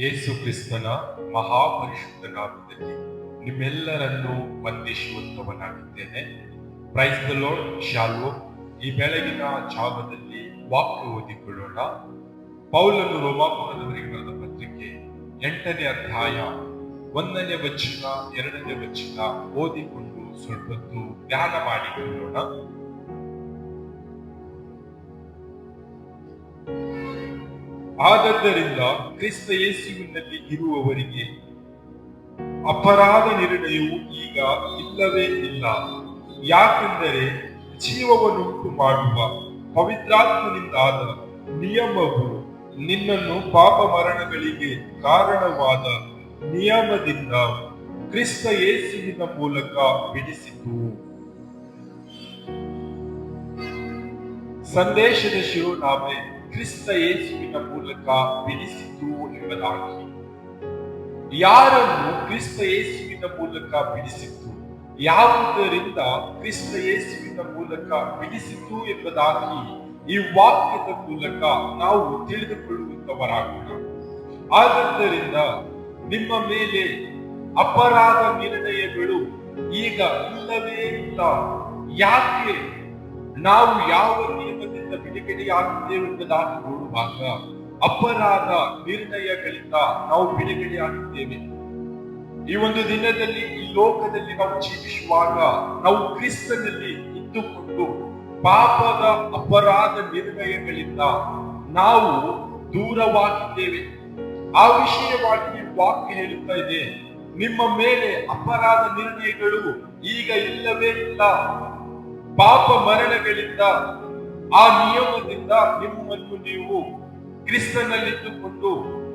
ಯೇಸು ಕ್ರಿಸ್ತನ ಮಹಾಪರಿಶುದ್ಧ ನಾಮದಲ್ಲಿ ನಿಮ್ಮೆಲ್ಲರನ್ನು ವಂದಿಸುವಂತವನಾಗಿದ್ದೇನೆ. ಪ್ರೈಸ್ ದ ಲೋಡ್ ಶಾಲೋ ಈ ಬೆಳಗಿನ ಜಾಗದಲ್ಲಿ ವಾಕ್ಯ ಓದಿಕೊಳ್ಳೋಣ. ಪೌಲನು ರೋಮಾಪುರದವರಿಗೆ ಬರೆದ ಪತ್ರಿಕೆ ಎಂಟನೇ ಅಧ್ಯಾಯ ಒಂದನೇ ವಚನ, ಎರಡನೇ ವಚನ ಓದಿಕೊಂಡು ಸ್ವಲ್ಪ ಧ್ಯಾನ ಮಾಡಿಕೊಳ್ಳೋಣ. ಆದದ್ದರಿಂದ ಕ್ರಿಸ್ತ ಯೇಸುವಿನಲ್ಲಿ ಇರುವವರಿಗೆ ಅಪರಾಧ ನಿರ್ಣಯವು ಈಗ ಇಲ್ಲವೇ ಇಲ್ಲ. ಯಾಕೆಂದರೆ ಜೀವವನ್ನುಂಟು ಮಾಡುವ ಪವಿತ್ರಾತ್ಮನಿಂದಾದ ನಿಯಮವು ನಿನ್ನನ್ನು ಪಾಪ ಮರಣಗಳಿಗೆ ಕಾರಣವಾದ ನಿಯಮದಿಂದ ಕ್ರಿಸ್ತ ಯೇಸುವಿನ ಮೂಲಕ ಬಿಡಿಸಿತು ಸಂದೇಶದ ಶಿರೋನಾಮೆ ಕ್ರಿಸ್ತ ಯೇಸುವಿನ ಮೂಲಕ ಬಿಡಿಸಿತು ಎಂಬುದಾಗಿ ಯಾರನ್ನು ಕ್ರಿಸ್ತ ಯೇಸುವಿನ ಮೂಲಕ ಬಿಡಿಸಿತು ಯಾವುದರಿಂದ ಕ್ರಿಸ್ತ ಯೇಸುವಿನ ಮೂಲಕ ಬಿಡಿಸಿತು ಎಂಬುದಾಗಿ ಈ ವಾಕ್ಯದ ಮೂಲಕ ನಾವು ತಿಳಿದುಕೊಳ್ಳುವಂತವರಾಗೋಣ ಆದ್ದರಿಂದ ನಿಮ್ಮ ಮೇಲೆ ಅಪರಾಧ ನಿರ್ಣಯಗಳು ಈಗ ಇಲ್ಲವೇ ಇಲ್ಲ ಯಾಕೆ ನಾವು ಯಾವ ನಿಯಮದಿಂದ ಬಿಡುಗಡೆಯಾಗಿದ್ದೇವೆ ಎಂಬುದಾಗಿ ನೋಡುವಾಗ ಅಪರಾಧ ನಿರ್ಣಯಗಳಿಂದ ನಾವು ಬಿಡುಗಡೆಯಾಗಿದ್ದೇವೆ ಈ ಒಂದು ದಿನದಲ್ಲಿ ಈ ಲೋಕದಲ್ಲಿ ನಾವು ಜೀವಿಸುವಾಗ ನಾವು ಕ್ರಿಸ್ತನಲ್ಲಿ ಇದ್ದುಕೊಂಡು ಪಾಪದ ಅಪರಾಧ ನಿರ್ಣಯಗಳಿಂದ ನಾವು ದೂರವಾಗಿದ್ದೇವೆ. ಆ ವಿಷಯವಾಗಿ ವಾಕ್ಯ ಹೇಳುತ್ತಾ ಇದೆ, ನಿಮ್ಮ ಮೇಲೆ ಅಪರಾಧ ನಿರ್ಣಯಗಳು ಈಗ ಇಲ್ಲವೇ ಇಲ್ಲ. ಪಾಪ ಮರಣಗಳಿಂದ ಆ ನಿಯಮದಿಂದ ನಿಮ್ಮನ್ನು ನೀವು ಕ್ರಿಸ್ತನಲ್ಲಿದ್ದುಕೊಂಡು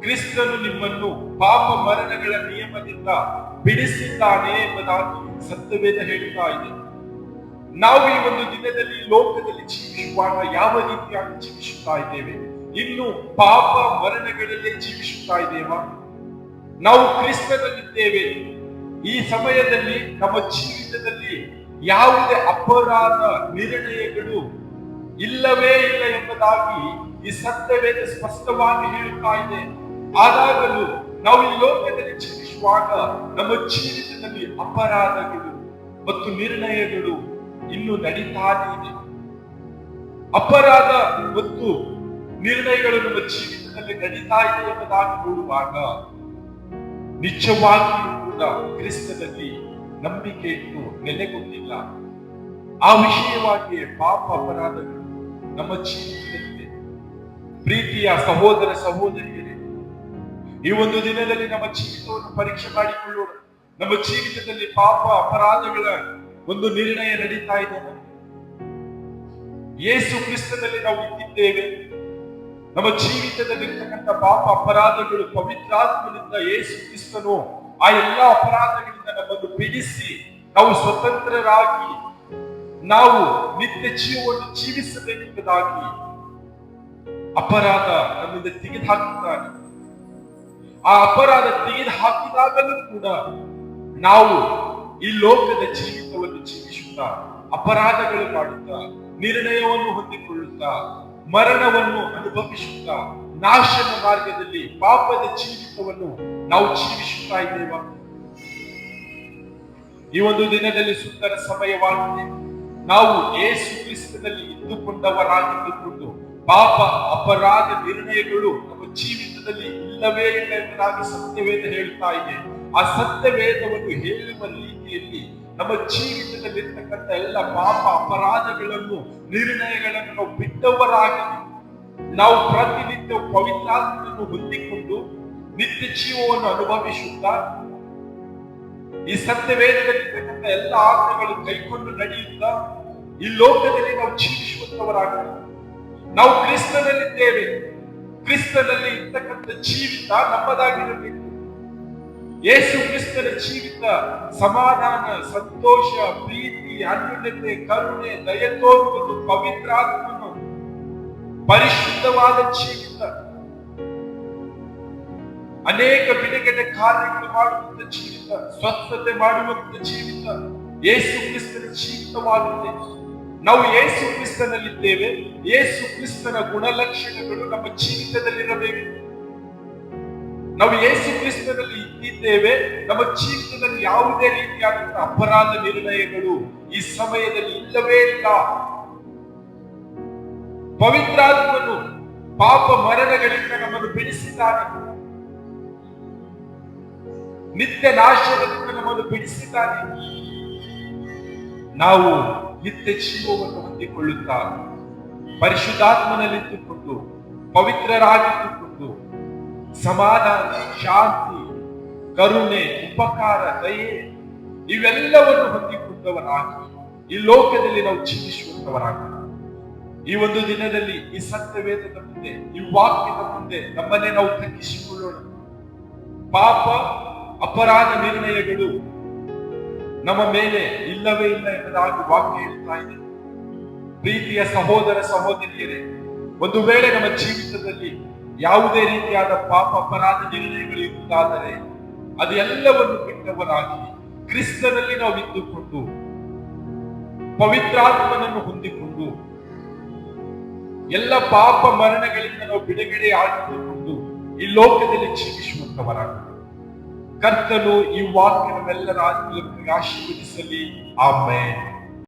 ಕ್ರಿಸ್ತನು ನಿಮ್ಮನ್ನು ಪಾಪ ಮರಣಗಳ ನಿಯಮದಿಂದ ಬಿಡಿಸಿದ್ದಾನೆ ಎಂಬುದಾಗಿ ಸತ್ಯವೇದ ಹೇಳುತ್ತಾ ಇದೆ. ನಾವು ಈ ಒಂದು ದಿನದಲ್ಲಿ ಲೋಕದಲ್ಲಿ ಜೀವಿಸುವಾಗ ಯಾವ ರೀತಿಯಾಗಿ ಜೀವಿಸುತ್ತಾ ಇದ್ದೇವೆ? ಇನ್ನು ಪಾಪ ಮರಣಗಳಲ್ಲೇ ಜೀವಿಸುತ್ತಾ ಇದ್ದೇವಾ? ನಾವು ಕ್ರಿಸ್ತನಲ್ಲಿದ್ದೇವೆ. ಈ ಸಮಯದಲ್ಲಿ ನಮ್ಮ ಜೀವಿತದಲ್ಲಿ ಯಾವುದೇ ಅಪರಾಧ ನಿರ್ಣಯಗಳು ಇಲ್ಲವೇ ಇಲ್ಲ ಎಂಬುದಾಗಿ ಈ ಸತ್ಯವೇದ ಸ್ಪಷ್ಟವಾಗಿ ಹೇಳುತ್ತಾ ಇದೆ. ಆದಾಗಲೂ ನಾವು ಈ ಲೋಕದಲ್ಲಿ ಜೀವಿಸುವಾಗ ನಮ್ಮ ಜೀವಿತದಲ್ಲಿ ಅಪರಾಧಗಳು ಮತ್ತು ನಿರ್ಣಯಗಳು ಇನ್ನು ನಡೀತಾ ಇದೆ. ಅಪರಾಧ ಮತ್ತು ನಿರ್ಣಯಗಳು ನಮ್ಮ ಜೀವಿತದಲ್ಲಿ ನಡೀತಾ ಇದೆ ಎಂಬುದಾಗಿ ನೋಡುವಾಗ ನಿಜವಾಗಿಯೂ ಕೂಡ ಕ್ರಿಸ್ತದಲ್ಲಿ ನಂಬಿಕೆಯನ್ನು ನೆಲೆಗೊಂಡಿಲ್ಲ. ಆ ವಿಷಯವಾಗಿಯೇ ಪಾಪ ಅಪರಾಧಗಳು ನಮ್ಮ ಜೀವಿತದಲ್ಲಿದೆ ಪ್ರೀತಿಯ ಸಹೋದರ ಸಹೋದರಿಯರೇ, ಈ ಒಂದು ದಿನದಲ್ಲಿ ನಮ್ಮ ಜೀವಿತವನ್ನು ಪರೀಕ್ಷೆ ಮಾಡಿಕೊಳ್ಳೋಣ. ನಮ್ಮ ಜೀವಿತದಲ್ಲಿ ಪಾಪ ಅಪರಾಧಗಳ ಒಂದು ನಿರ್ಣಯ ನಡೀತಾ ಇದೆ. ಯೇಸು ಕ್ರಿಸ್ತದಲ್ಲಿ ನಾವು ಇದ್ದಿದ್ದೇವೆ ನಮ್ಮ ಜೀವಿತದಲ್ಲಿರ್ತಕ್ಕಂಥ ಪಾಪ ಅಪರಾಧಗಳು ಪವಿತ್ರಾತ್ಮನಿಂದ ಯೇಸು ಕ್ರಿಸ್ತನು ಆ ಎಲ್ಲಾ ಅಪರಾಧಗಳಿಂದ ನಮ್ಮನ್ನು ಬಿಡಿಸಿ ನಾವು ಸ್ವತಂತ್ರರಾಗಿ ನಾವು ನಿತ್ಯ ಜೀವವನ್ನು ಜೀವಿಸಬೇಕೆಂಬುದಾಗಿ ಅಪರಾಧ ನಮ್ಮಿಂದ ತೆಗೆದು ಆ ಅಪರಾಧ ತೆಗೆದು ಹಾಕಿದಾಗಲೂ ಕೂಡ ನಾವು ಈ ಲೋಕದ ಜೀವಿತವನ್ನು ಜೀವಿಸುತ್ತಾ, ಅಪರಾಧಗಳು ಮಾಡುತ್ತಾ, ನಿರ್ಣಯವನ್ನು ಹೊಂದಿಕೊಳ್ಳುತ್ತಾ, ಮರಣವನ್ನು ಅನುಭವಿಸುತ್ತಾ, ನಾಶನ ಮಾರ್ಗದಲ್ಲಿ ಪಾಪದ ಜೀವಿತವನ್ನು ನಾವು ಜೀವಿಸುತ್ತಾ ಇದ್ದೇವಾ? ಈ ಒಂದು ದಿನದಲ್ಲಿ ಸುಂದರ ಸಮಯವಾಗಿದೆ. ನಾವು ಯೇಸು ಕ್ರಿಸ್ತನಲ್ಲಿ ಇದ್ದುಕೊಂಡವರಾಗಿದ್ದುಕೊಂಡು ಪಾಪ ಅಪರಾಧ ನಿರ್ಣಯಗಳು ನಮ್ಮ ಜೀವಿತದಲ್ಲಿ ಇಲ್ಲವೇ ಇಲ್ಲ ಎಂಬುದಾಗಿ ಸತ್ಯವೇದ ಹೇಳ್ತಾ ಇದೆ. ಆ ಸತ್ಯವೇದವನ್ನು ಹೇಳುವ ರೀತಿಯಲ್ಲಿ ನಮ್ಮ ಜೀವಿತದಲ್ಲಿರ್ತಕ್ಕಂಥ ಎಲ್ಲ ಪಾಪ ಅಪರಾಧಗಳನ್ನು, ನಿರ್ಣಯಗಳನ್ನು ನಾವು ಬಿಟ್ಟವರಾಗಿ ನಾವು ಪ್ರತಿನಿತ್ಯ ಪವಿತ್ರಾತ್ಮನ್ನು ಹೊಂದಿಕೊಂಡು ನಿತ್ಯ ಜೀವವನ್ನು ಅನುಭವಿಸುತ್ತಾ ಈ ಸತ್ಯವೇದದಲ್ಲಿರ್ತಕ್ಕಂಥ ಎಲ್ಲ ಆಜ್ಞೆಗಳು ಕೈಕೊಂಡು ನಡೆಯುತ್ತಾ ಈ ಲೋಕದಲ್ಲಿ ನಾವು ಜೀವಿಸುವಂತವರಾಗೋಣ ನಾವು ಕ್ರಿಸ್ತನಲ್ಲಿದ್ದೇವೆ. ಕ್ರಿಸ್ತನಲ್ಲಿ ಇರ್ತಕ್ಕಂಥ ಜೀವಿತ ನಮ್ಮದಾಗಿರಬೇಕು. ಯೇಸು ಕ್ರಿಸ್ತನ ಜೀವಿತ ಸಮಾಧಾನ, ಸಂತೋಷ, ಪ್ರೀತಿ, ಅನ್ಯೋನ್ಯತೆ, ಕರುಣೆ, ದಯ ಪವಿತ್ರಾತ್ಮನು ಪರಿಶುದ್ಧವಾದ ಜೀವಿತ. ಅನೇಕ ಬಿಡುಗಡೆ ಕಾರ್ಯಗಳು ಮಾಡುವಂತ ಜೀವಿತ, ಸ್ವಸ್ಥತೆ ಮಾಡುವಂತ ಜೀವಿತ. ಯೇಸು ಕ್ರಿಸ್ತನ ಜೀವಿತವಾಗಿದೆ. ನಾವು ಯೇಸು ಕ್ರಿಸ್ತನಲ್ಲಿದ್ದೇವೆ. ಯೇಸು ಕ್ರಿಸ್ತನ ಗುಣಲಕ್ಷಣಗಳು ನಮ್ಮ ಜೀವಿತದಲ್ಲಿರಬೇಕು. ನಾವು ಯೇಸು ಕ್ರಿಸ್ತನಲ್ಲಿ ಇದ್ದಿದ್ದೇವೆ. ನಮ್ಮ ಜೀವಿತದಲ್ಲಿ ಯಾವುದೇ ರೀತಿಯಾದಂತಹ ಅಪರಾಧ ನಿರ್ಣಯಗಳು ಈ ಸಮಯದಲ್ಲಿ ಇಲ್ಲವೇ ಇಲ್ಲ. ಪವಿತ್ರಾತ್ಮನು ಪಾಪ ಮರಣಗಳಿಂದ ನಮ್ಮನ್ನು ಬಿಡಿಸಿದ್ದಾನೆ. ನಿತ್ಯ ನಾಶದಿಂದ ನಮ್ಮನ್ನು ಬಿಡಿಸಿದ್ದಾನೆ. ನಾವು ನಿತ್ಯ ಜೀವವನ್ನು ಹೊಂದಿಕೊಳ್ಳುತ್ತಾರೆ ಪರಿಶುದ್ಧಾತ್ಮನಲ್ಲಿದ್ದುಕೊಂಡು ಪವಿತ್ರರಾಗಿದ್ದುಕೊಂಡು ಸಮಾಧಾನ, ಶಾಂತಿ, ಕರುಣೆ, ಉಪಕಾರ, ದಯೆ ಇವೆಲ್ಲವನ್ನು ಹೊಂದಿಕೊಂಡವರಾಗಿ ಈ ಲೋಕದಲ್ಲಿ ನಾವು ಜೀವಿಸುವಂತವರಾಗಿ ಈ ಒಂದು ದಿನದಲ್ಲಿ ಈ ಸತ್ಯವೇದದ ಮುಂದೆ, ಈ ವಾಕ್ಯದ ಮುಂದೆ ನಮ್ಮನ್ನೇ ನಾವು ತಗ್ಗಿಸಿಕೊಳ್ಳೋಣ. ಪಾಪ, ಅಪರಾಧ ನಿರ್ಣಯಗಳು ನಮ್ಮ ಮೇಲೆ ಇಲ್ಲವೇ ಇಲ್ಲ ಎಂಬುದಾಗಿ ವಾಕ್ಯ ಹೇಳ್ತಾ ಇದೆ. ಪ್ರೀತಿಯ ಸಹೋದರ ಸಹೋದರಿಯರೇ, ಒಂದು ವೇಳೆ ನಮ್ಮ ಜೀವಿತದಲ್ಲಿ ಯಾವುದೇ ರೀತಿಯಾದ ಪಾಪ ಅಪರಾಧ ನಿರ್ಣಯಗಳು ಇರುವುದಾದರೆ ಅದೆಲ್ಲವನ್ನು ಬಿಟ್ಟವರಾಗಿ ಕ್ರಿಸ್ತನಲ್ಲಿ ನಾವು ಇದ್ದುಕೊಂಡು ಪವಿತ್ರಾತ್ಮನನ್ನು ಹೊಂದಿಕೊಂಡು ಎಲ್ಲ ಪಾಪ ಮರಣಗಳಿಂದ ನಾವು ಬಿಡುಗಡೆ ಆಗಿಕೊಂಡು ಈ ಲೋಕದಲ್ಲಿ ಜೀವಿಸುವಂತವರಾಗೋಣ ಕರ್ತನು ಈ ವಾಕ್ಯ ನಮ್ಮೆಲ್ಲರ ಆತ್ಮೀಯರಿಗೆ ಆಶೀರ್ವದಿಸಲಿ ಆಮೇಲೆ